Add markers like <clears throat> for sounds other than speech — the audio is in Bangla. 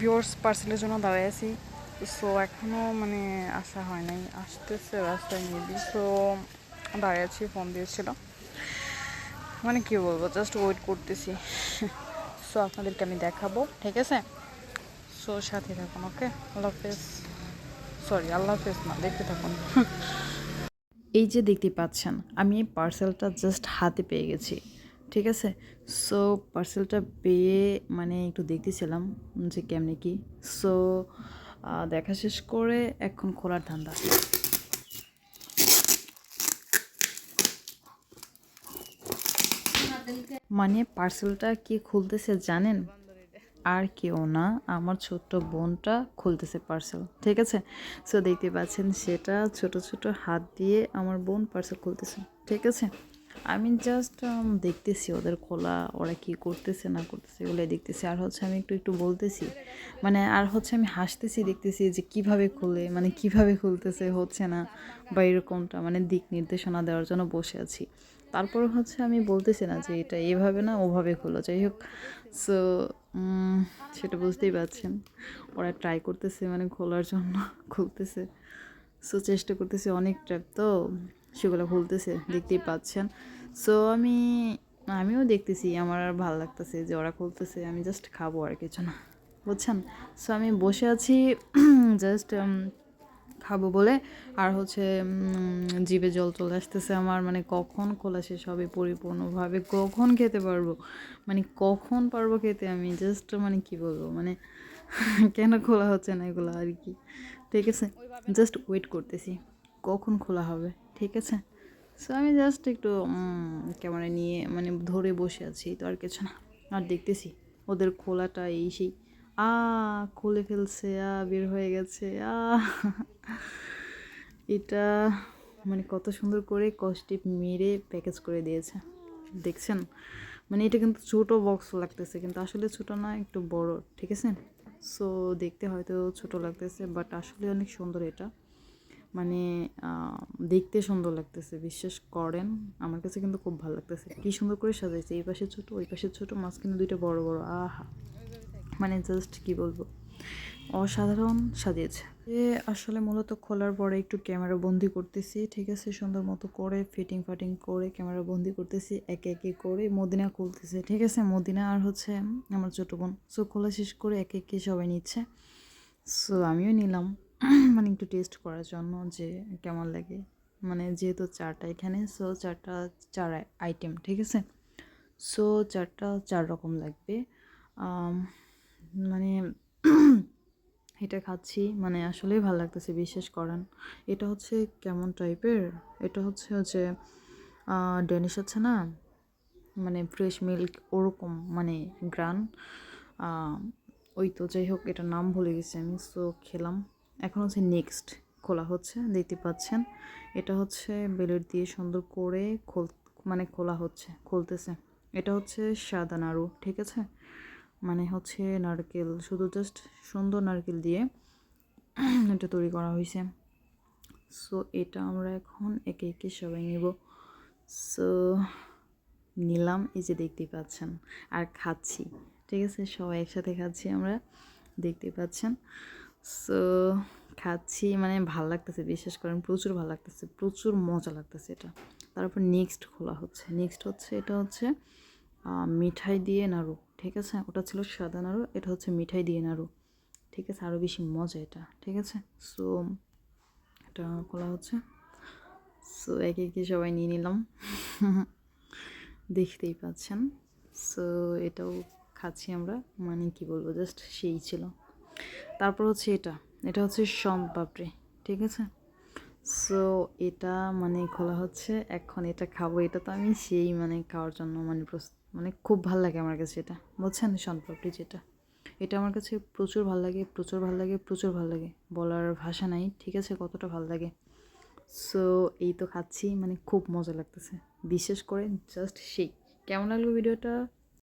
ভিউয়ার্স পার্সেলের জন্য দাঁড়ায় আছি। সো এখনও মানে আসা হয় নাই। আসতেছে, রাস্তায় মেবি সো দাঁড়িয়ে আছি ফোন দিয়েছিল। মানে কি বলব জাস্ট ওয়েট করতেছি। সো আপনাদেরকে আমি দেখাবো, ঠিক আছে? সো সাথে থাকুন ওকে আল্লাহ হাফেজ। সরি আল্লাহ হাফেজ না, দেখতে থাকুন। <laughs> এই যে দেখতে পাচ্ছেন, আমি এই পার্সেলটা জাস্ট হাতে পেয়ে গেছি। ঠিক আছে? সো পার্সেলটা পেয়ে মানে একটু দেখতেছিলাম যে কেমনে কি। সো দেখা শেষ করে এখন খোলার ধান্দা। মানে পার্সেলটা কি খুলতেছে জানেন? আর কেউ না, আমার ছোট্ট বোনটা খুলতেছে পার্সেল ঠিক আছে? সো দেখতে পাচ্ছেন সেটা ছোট ছোট হাত দিয়ে আমার বোন পার্সেল খুলতেছে, ঠিক আছে? আমি জাস্ট দেখতেছি ওদের খোলা, ওরা কি করতেছে, না করতেছে এগুলো দেখতেছি। আর হচ্ছে আমি একটু একটু বলতেছি মানে আর হচ্ছে আমি হাসতেছি, দেখতেছি যে কীভাবে খুলে মানে কীভাবে খুলতেছে, হচ্ছে না, বা এরকমটা মানে দিক নির্দেশনা দেওয়ার জন্য বসে আছি। তারপর হচ্ছে আমি বলতেছি না যে এটা এভাবে না, ওভাবে খোলো। যাই হোক সো সেটা বুঝতেই পারছেন। ওরা ট্রাই করতেছে মানে খোলার জন্য, খুলতেছে। সো চেষ্টা করতেছে অনেক ট্র্যাপ তো সেগুলো খুলতেছে দেখতেই পাচ্ছেন। সো আমি আমিও দেখতেছি আমার আর ভালো লাগতেছে যে ওরা খুলতেছে আমি জাস্ট খাব আর কিছু না বুঝছেন? সো আমি বসে আছি <clears throat> জাস্ট খাব বলে আর হচ্ছে জিভে জল চলে আসতেছে আমার মানে কখন খোলা শেষ হবে পরিপূর্ণভাবে কখন খেতে পারব? মানে কখন পারব খেতে? আমি জাস্ট মানে কি বলব মানে <laughs> কেন খোলা হচ্ছে না এগুলো আর কি? ঠিক আছে? জাস্ট ওয়েট করতেছি কখন খোলা হবে? ঠিক আছে? সো আমি জাস্ট একটু ক্যামেরা নিয়ে মানে ধরে বসে আছি, তো আর কিছু না। আর দেখতেছি, ওদের খোলাটা এই সেই। আ, খুলে ফেলছে, আ, বের হয়ে গেছে, আ। এটা মানে কত সুন্দর করে কস্টিপ মেরে প্যাকেজ করে দিয়েছে। দেখছেন? মানে এটা কিন্তু ছোটো বক্স লাগতেছে, কিন্তু আসলে ছোটো না, একটু বড়, ঠিক আছে? সো দেখতে হয়তো ছোট লাগতেছে বাট আসলে অনেক সুন্দর এটা। মানে দেখতে সুন্দর লাগতেছে। বিশ্বাস করেন, আমার কাছে কিন্তু খুব ভালো লাগতেছে। কি সুন্দর করে সাজাইছে, এই পাশে ছোট, ওই পাশে ছোট, মাঝখানে দুইটা বড় বড়, আহা। মানে জাস্ট কি বলব? অসাধারণ সাজিয়েছে। এ, আসলে মূলত খোলার পরে একটু ক্যামেরা বন্দি করতেছি, ঠিক আছে? সুন্দর মতো করে ফিটিং ফাটিং করে ক্যামেরা বন্দি করতেছি, একে একে করে মদিনা খুলতেছে, ঠিক আছে? মদিনা আর হচ্ছে আমার ছোটো বোন। সো খোলা শেষ করে একে একে সবাই নিচ্ছে। সো আমিও নিলাম। <clears throat> মানে একটু টেস্ট করার জন্য যে কেমন লাগে। মানে যেহেতু চারটা এখানে সো চারটা, চার আইটেম ঠিক আছে? সো চারটা, চার রকম লাগবে। মানে <clears throat> এটা খাচ্ছি মানে আসলেই ভালো লাগতেছে, বিশ্বাস করেন। এটা হচ্ছে কেমন টাইপের এটা হচ্ছে হচ্ছে ডেনিশ আছে না? মানে ফ্রেশ মিল্ক ওরকম মানে গ্রান। ওই তো, যাই হোক, এটার নাম ভুলে গেছি আমি সো খেলাম। এখন হচ্ছে নেক্সট খোলা হচ্ছে, দেখতে পাচ্ছেন। এটা হচ্ছে বেলেট দিয়ে সুন্দর করে খোল মানে খোলা হচ্ছে, খুলতেছে। এটা হচ্ছে সাদা নাড়ু, ঠিক আছে? মানে হচ্ছে নারকেল, শুধু জাস্ট সুন্দর নারকেল দিয়ে <clears throat> এটা তৈরি করা হয়েছে। সো এটা আমরা এখন একে একে সবাই নেব। সো নিলাম, এই যে দেখতে পাচ্ছেন, আর খাচ্ছি, ঠিক আছে? সবাই একসাথে খাচ্ছি আমরা, দেখতে পাচ্ছেন। সো খাচ্ছি মানে ভালো লাগতেছে, বিশ্বাস করেন, প্রচুর ভালো লাগতেছে, প্রচুর মজা লাগতেছে এটা। তারপর নেক্সট খোলা হচ্ছে। নেক্সট হচ্ছে, এটা হচ্ছে মিঠাই দিয়ে নাড়ু, ঠিক আছে? ওটা ছিল সাদা নাড়ু, এটা হচ্ছে মিঠাই দিয়ে নাড়ু, ঠিক আছে? আরও বেশি মজা এটা, ঠিক আছে? সো এটা খোলা হচ্ছে। সো একে একে সবাই নিয়ে নিলাম। দেখতেই পাচ্ছেন। সো এটাও খাচ্ছি আমরা মানে কি বলব জাস্ট সেই ছিল। তারপর হচ্ছে এটা। এটা হচ্ছে সম পাপড়ি ঠিক আছে? সো এটা মানে খোলা হচ্ছে, এখন এটা খাব। এটা তো আমি সেই মানে খাওয়ার জন্য মানে মানে খুব ভালো লাগে আমার কাছে এটা। বুঝছেন? পাপড়ি যেটা। এটা আমার কাছে প্রচুর ভালো লাগে, প্রচুর ভালো লাগে, প্রচুর ভালো লাগে। বলার ভাষা নাই, ঠিক আছে? কতটা ভালো লাগে। সো এই তো খাচ্ছি মানে খুব মজা লাগতেছে। বিশেষ করে জাস্ট সেই। কেমন লাগল ভিডিওটা?